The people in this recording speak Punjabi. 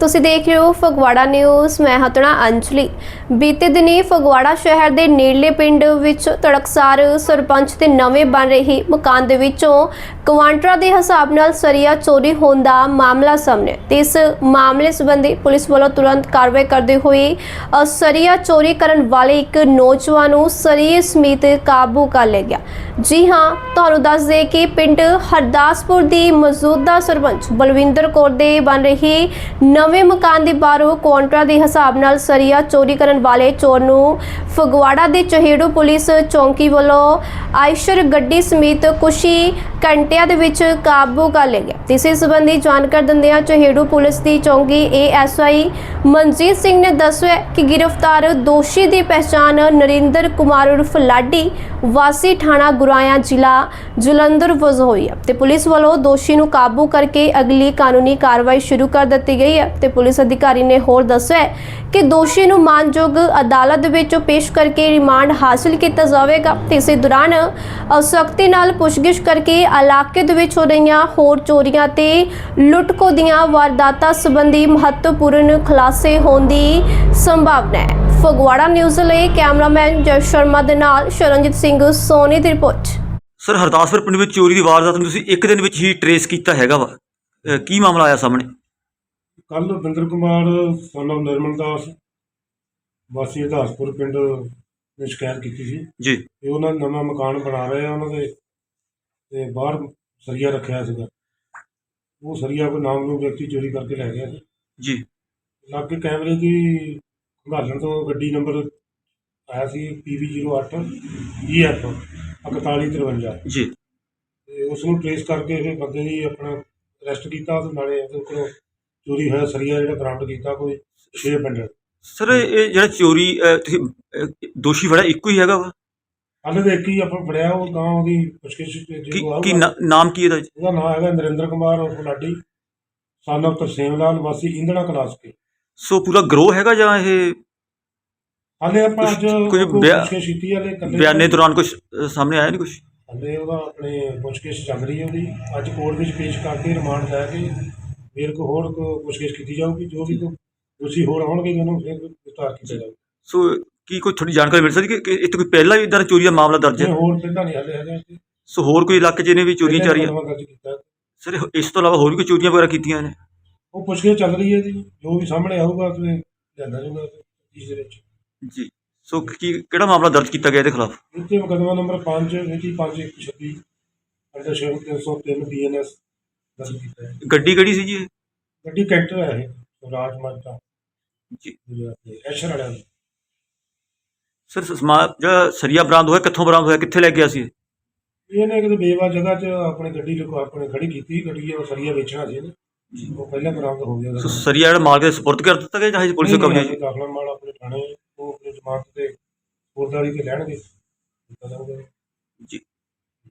ਤੁਸੀਂ ਦੇਖ ਰਹੇ ਹੋ ਫਗਵਾੜਾ ਨਿਊਜ਼, ਮੈਂ ਹਤਣਾ ਅੰਜਲੀ। ਬੀਤੇ ਦਿਨੀ ਫਗਵਾੜਾ ਸ਼ਹਿਰ ਦੇ ਨੇੜਲੇ ਪਿੰਡ ਵਿੱਚ ਤੜਕਸਾਰ ਸਰਪੰਚ ਦੇ ਨਵੇਂ ਬਣ ਰਹੇ ਮਕਾਨ ਦੇ ਵਿੱਚੋਂ ਕੁਆਂਟਰਾ ਦੇ ਹਿਸਾਬ ਨਾਲ ਸਰੀਆ ਚੋਰੀ ਹੋਣ ਦਾ ਮਾਮਲਾ ਸਾਹਮਣੇ। ਆਇਆ ਤੇ ਇਸ ਮਾਮਲੇ ਸੰਬੰਧੀ ਪੁਲਿਸ ਵੱਲੋਂ ਤੁਰੰਤ ਕਾਰਵਾਈ ਕਰਦੇ ਹੋਏ ਸਰੀਆ ਚੋਰੀ ਕਰਨ ਵਾਲੇ ਇੱਕ ਨੌਜਵਾਨ ਨੂੰ ਸਰੀਏ ਸਮੇਤ ਕਾਬੂ ਕਰ ਲਿਆ ਗਿਆ। ਜੀ ਹਾਂ, ਤੁਹਾਨੂੰ ਦੱਸ ਦੇ ਕਿ ਪਿੰਡ ਹਰਦਾਸਪੁਰ ਦੀ ਮੌਜੂਦਾ ਸਰਪੰਚ ਬਲਵਿੰਦਰ ਕੌਰ ਦੇ ਬਣ ਰਹੀ ਨਵ ਨਵੇਂ ਮਕਾਨ ਦੇ ਬਾਹਰੋਂ ਕੁਆਂਟਰਾ ਦੇ ਹਿਸਾਬ ਨਾਲ ਸਰੀਆ ਚੋਰੀ ਕਰਨ ਵਾਲੇ ਚੋਰ ਨੂੰ ਫਗਵਾੜਾ ਦੇ ਚਹੇੜੂ ਪੁਲਿਸ ਚੌਂਕੀ ਵੱਲੋਂ ਆਇਸ਼ਰ ਗੱਡੀ ਸਮੇਤ ਕੁਸ਼ੀ ਘੰਟਿਆਂ ਦੇ ਵਿੱਚ ਕਾਬੂ ਕਰ ਲਿਆ ਗਿਆ ਤੇ ਇਸੇ ਸੰਬੰਧੀ ਜਾਣਕਾਰੀ ਦਿੰਦਿਆਂ ਚਹੇੜੂ ਪੁਲਿਸ ਦੀ ਚੌਂਕੀ ਏਐਸਆਈ ਮਨਜੀਤ ਸਿੰਘ ਨੇ ਦੱਸਿਆ ਕਿ ਗ੍ਰਿਫਤਾਰ ਦੋਸ਼ੀ ਦੀ ਪਛਾਣ ਨਰਿੰਦਰ ਕੁਮਾਰ ਉਰਫ ਲਾਡੀ ਵਾਸੀ ਥਾਣਾ ਗੁਰਾਇਆ ਜ਼ਿਲ੍ਹਾ ਜਲੰਧਰ ਵਜੋਂ ਹੋਈ ਹੈ। ਤੇ ਪੁਲਿਸ ਵੱਲੋਂ ਦੋਸ਼ੀ ਨੂੰ ਕਾਬੂ ਕਰਕੇ ਅਗਲੀ ਕਾਨੂੰਨੀ ਕਾਰਵਾਈ ਸ਼ੁਰੂ ਕਰ ਦਿੱਤੀ ਗਈ ਹੈ। ਤੇ ਪੁਲਿਸ ਅਧਿਕਾਰੀ ਨੇ ਹੋਰ ਦੱਸਿਆ ਕਿ ਦੋਸ਼ੀ ਨੂੰ ਮਾਨਯੋਗ ਅਦਾਲਤ ਵਿੱਚ ਪੇਸ਼ ਕਰਕੇ ਰਿਮਾਂਡ ਹਾਸਲ ਕੀਤਾ ਜਾਵੇਗਾ। ਤੇ ਇਸੇ ਦੌਰਾਨ ਸਖਤੀ ਨਾਲ ਪੁੱਛਗਿੱਛ ਕਰਕੇ ਇਲਾਕੇ ਦੇ ਵਿੱਚ ਹੋ ਰਹੀਆਂ ਹੋਰ ਚੋਰੀਆਂ ਤੇ ਲੁੱਟਖੋ ਦੀਆਂ ਵਾਰਦਾਤਾਂ ਸੰਬੰਧੀ ਮਹੱਤਵਪੂਰਨ ਖੁਲਾਸੇ ਹੋਣ ਦੀ ਸੰਭਾਵਨਾ ਹੈ। ਫਗਵਾੜਾ ਨਿਊਜ਼ ਲਈ ਕੈਮਰਾਮੈਨ ਜੈ ਸ਼ਰਮਾ ਦੇ ਨਾਲ ਸ਼ਰਨਜੀਤ ਸਿੰਘ ਸੋਨੀ ਦੀ ਰਿਪੋਰਟ। ਸਰ ਹਰਦਾਸਪੁਰ ਪਿੰਡ ਵਿੱਚ ਚੋਰੀ ਦੀ ਵਾਰਦਾਤ ਨੂੰ ਤੁਸੀਂ ਇੱਕ ਦਿਨ ਵਿੱਚ ਹੀ ਟਰੇਸ ਕੀਤਾ ਹੈਗਾ ਵਾ। ਅਹ ਕੀ ਮਾਮਲਾ ਆਇਆ ਸਾਹਮਣੇ? ਕੱਲ ਬਿੰਦਰ ਕੁਮਾਰ ਸਾਨੂੰ ਨਿਰਮਲ ਦਾਸ ਵਾਸੀ ਹਦਾਸਪੁਰ ਪਿੰਡ ਨੇ ਸ਼ਿਕਾਇਤ ਕੀਤੀ ਸੀ। ਜੀ। ਕਿ ਉਹਨਾਂ ਨਵਾਂ ਮਕਾਨ ਬਣਾ ਰਹੇ ਆ ਉਹਨਾਂ ਦੇ ਤੇ ਬਾਹਰ ਸਰੀਆ ਰੱਖਿਆ ਸੀਗਾ। ਉਹ ਸਰੀਆ ਕੋਈ ਨਾਮ ਨੂੰ ਵਿਅਕਤੀ ਚੋਰੀ ਕਰਕੇ ਲੈ ਗਿਆ ਸੀ। ਜੀ। ਲਾਗੇ ਕੈਮਰੇ ਦੀ ਘਾਲਣ ਤੋਂ ਗੱਡੀ ਨੰਬਰ ਆਇਆ ਸੀ PV08 EF 4153 ਜੀ। ਤੇ ਉਸ ਨੂੰ ਟ੍ਰੇਸ ਕਰਕੇ ਫਿਰ ਬੰਦੇ ਦੀ ਆਪਣਾ ਅਰੈਸਟ ਕੀਤਾ ਤੇ ਨਾਲੇ ਉਹਦੇ ਕੋਲੋਂ ਚੋਰੀ ਹੋਇਆ ਸਰੀਆ ਜਿਹੜਾ ਬਰਾਮਦ ਕੀਤਾ ਕੋਈ 6 ਬੰਡਲ ਸਰ ਇਹ ਜਿਹੜਾ ਚੋਰੀ ਅਹ, ਤੁਸੀਂ ਅਹ, ਦੋਸ਼ੀ ਫੜਾ ਇੱਕੋ ਹੀ ਹੈਗਾ ਵਾ? ਹਾਲੇ ਇੱਕ ਹੀ ਆਪਾਂ ਫੜਿਆ ਉਹ ਗਾਂ ਉਹਦੀ ਪੁੱਛਗਿੱਛ ਤੇ ਕੀ ਜਦੋਂ ਕੀ ਆਊਗਾ ਨਾ- ਨਾਮ ਕੀ ਇਹਦਾ ਜੀ? ਉਹਦਾ ਨਾਮ ਹੈਗਾ ਨਰਿੰਦਰ ਕੁਮਾਰ ਉਰਫ ਲਾਡੀ ਸਨ ਤਰਸੇਮ ਲਾਲ ਵਾਸੀ ਇੰਦਣਾ ਕਲਾਸ ਕੇ। ਸੋ ਪੂਰਾ ਗਰੋਹ ਹੈਗਾ ਜਾਂ ਇਹ ਹਾਲੇ ਆਪਾਂ ਅੱਜ ਕੁਝ ਬਿਆ- ਪੁੱਛਗਿੱਛ ਕੀਤੀ ਹਾਲੇ ਇਕੱਲੇ ਬਿਆਨੇ ਦੌਰਾਨ ਕੁਝ ਸਾਹਮਣੇ ਆਇਆ ਨਹੀਂ ਕੁਝ ਹਾਲੇ ਉਹਦਾ ਆਪਣੇ ਪੁੱਛਗਿੱਛ ਚੱਲ ਰਹੀ ਹੈ ਉਹਦੀ। ਅੱਜ ਕੋਰਟ ਵਿੱਚ ਪੇਸ਼ ਕਰਕੇ ਰਿਮਾਂਡ ਲੈ ਕੇ ਫਿਰ ਕੋ ਹੋਰ ਕੋ ਪੁੱਛਗਿੱਛ ਕੀਤੀ ਜਾਊਗੀ ਜੋ ਵੀ ਕੋਈ ਦੋਸ਼ੀ ਹੋਰ ਹੋਣਗੇ ਉਹਨੂੰ ਫਿਰ ਗ੍ਰਿਫਤਾਰ ਕੀਤਾ ਜਾਊਗਾ। ਸੋ ਕੀ ਕੋਈ ਥੋੜੀ ਜਾਣਕਾਰੀ ਮਿਲ ਸਕਦੀ ਕਿ- ਕਿ ਇੱਥੇ ਕੋਈ ਪਹਿਲਾਂ ਵੀ ਇਦਾਂ ਚੋਰੀ ਦਾ ਮਾਮਲਾ ਦਰਜ ਜੇ ਹੈ ਹੋਰ ਪਿੰਡਾਂ ਨਹੀਂ ਹਾਲੇ ਹੈਗਾ। ਸੋ ਹੋਰ ਕੋਈ ਇਲਾਕੇ 'ਚ ਇਹਨੇ ਵੀ ਚੋਰੀਆਂ ਪਹਿਲਾਂ ਚਾਰੀਆਂ? ਮੁਕੱਦਮਾ ਦਰਜ ਕੀਤਾ। ਸਰ ਇਸ ਤੋਂ ਇਲਾਵਾ ਹੋਰ ਵੀ ਕੋਈ ਚੋਰੀਆਂ ਵਗੈਰਾ ਕੀਤੀਆਂ ਨੇ? ਉਹ ਪੁੱਛਗਿੱਛ ਚੱਲ ਰਹੀ ਹੈ ਜੀ। ਜੋ ਵੀ ਸਾਹਮਣੇ ਆਊਗਾ ਤੇ ਲਿਆਂਦਾ ਜਾਊਗਾ ਇਸ ਦੇ ਵਿੱਚ। ਜੀ। ਸੋ ਕੀ ਕਿਹੜਾ ਮਾਮਲਾ ਦਰਜ ਕੀਤਾ ਗਿਆ ਇਹਦੇ ਖਿਲਾਫ? ਇੱਥੇ ਮੁਕੱਦਮਾ ਨੰਬਰ 5 ਮਿਤੀ 5126 ਅੰਡਰ ਸ਼ੇਰ 303 ਬੀਐਨਐਸ ਦਰਜ ਕੀਤਾ ਹੈ। ਗੱਡੀ ਕਿਹੜੀ ਸੀ ਜੀ ਇਹ? ਗੱਡੀ ਕੈਂਟਰ ਹੈ ਇਹ ਰਾਜ ਮਾਰਤਾ ਜੀ ਐਸ਼ਰ ਵਾਲਿਆਂ ਦੀ। ਸਰ ਸਮਾ ਜਿਹੜਾ ਸਰੀਆ ਬਰਾਮਦ ਹੋਇਆ ਕਿੱਥੋਂ ਬਰਾਮਦ ਹੋਇਆ ਕਿੱਥੇ ਲੈ ਗਿਆ ਸੀ ਇਹ? ਇਹਨੇ ਕਿਤੇ ਬੇਵਾ ਜਗ੍ਹਾ 'ਚ ਆਪਣੀ ਗੱਡੀ ਲੁਕਾ ਆਪਣੇ ਖੜੀ ਕੀਤੀ ਗੱਡੀ ਉਹ ਸਰੀਆ ਵੇਚਣਾ ਸੀ ਇਹਨੇ। ਉਹ ਪਹਿਲਾਂ ਬਰਾਮਦ ਹੋ ਗਿਆ। ਸੋ ਸਰੀਆ ਜਿਹੜਾ ਮਾਲਕ ਦੇ ਸਪੁਰਦ ਕਰ ਦਿੱਤਾ ਗਿਆ ਜਾਂ ਹਜੇ ਪੁਲਿਸ ਦੇ ਕਬਜ਼ੇ 'ਚ? ਦਾਖਲਾ ਮਾਲ ਆਪਣੇ ਥਾਣੇ ਉਹ ਆਪਣੀ ਜ਼ਮਾਨਤ ਤੇ ਫੌਜਦਾਰੀ ਤੇ ਲੈਣਗੇ। ਦਿੱਤਾ ਜਾਊਗਾ। ਜੀ।